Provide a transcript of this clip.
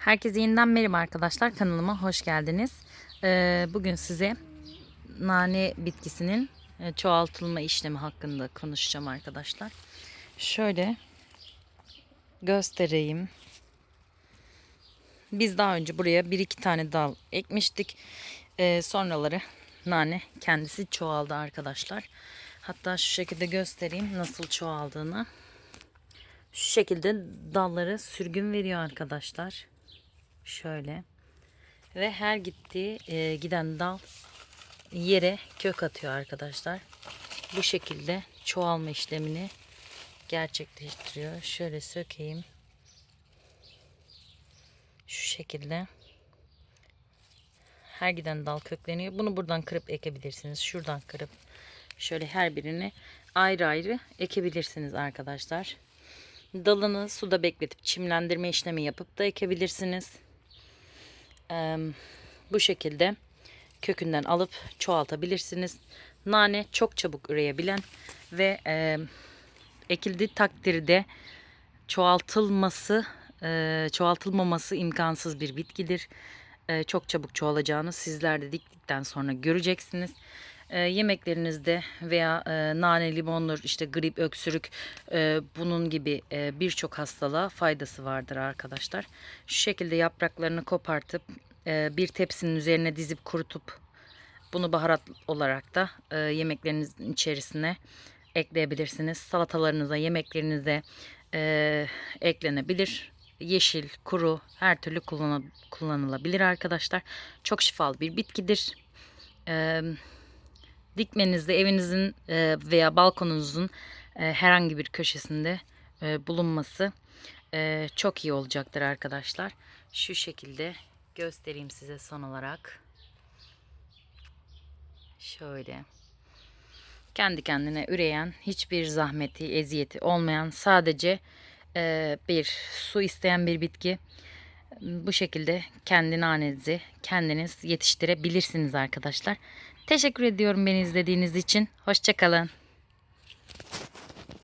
Herkese yeniden merhaba arkadaşlar. Kanalıma hoş geldiniz. Ee, bugün size nane bitkisinin e, çoğaltılma işlemi hakkında konuşacağım arkadaşlar. Şöyle göstereyim. Biz daha önce buraya bir iki tane dal ekmiştik. Ee, sonraları nane kendisi çoğaldı arkadaşlar. Hatta şu şekilde göstereyim nasıl çoğaldığını. Şu şekilde dalları sürgün veriyor arkadaşlar. Şöyle. Ve her gittiği e, giden dal yere kök atıyor arkadaşlar. Bu şekilde çoğalma işlemini gerçekleştiriyor. Şöyle sökeyim. Şu şekilde. Her giden dal kökleniyor. Bunu buradan kırıp ekebilirsiniz. Şuradan kırıp şöyle her birini ayrı ayrı ekebilirsiniz arkadaşlar. Dalını suda bekletip çimlendirme işlemi yapıp da ekebilirsiniz. Ee, bu şekilde kökünden alıp çoğaltabilirsiniz. Nane çok çabuk üreyebilen ve e, ekildiği takdirde çoğaltılması, e, çoğaltılmaması imkansız bir bitkidir. E, çok çabuk çoğalacağını sizler de diktikten sonra göreceksiniz. E, yemeklerinizde veya e, nane limondur, işte grip, öksürük e, bunun gibi e, birçok hastalığa faydası vardır arkadaşlar. Şu şekilde yapraklarını kopartıp e, bir tepsinin üzerine dizip kurutup bunu baharat olarak da e, yemeklerinizin içerisine ekleyebilirsiniz. Salatalarınıza, yemeklerinize e, eklenebilir. Yeşil, kuru her türlü kullanı- kullanılabilir arkadaşlar. Çok şifalı bir bitkidir. E, dikmenizde evinizin e, veya balkonunuzun e, herhangi bir köşesinde e, bulunması çok iyi olacaktır arkadaşlar. Şu şekilde göstereyim size son olarak. Şöyle. Kendi kendine üreyen, hiçbir zahmeti, eziyeti olmayan, sadece bir su isteyen bir bitki. Bu şekilde kendi nanenizi kendiniz yetiştirebilirsiniz arkadaşlar. Teşekkür ediyorum beni izlediğiniz için. Hoşçakalın.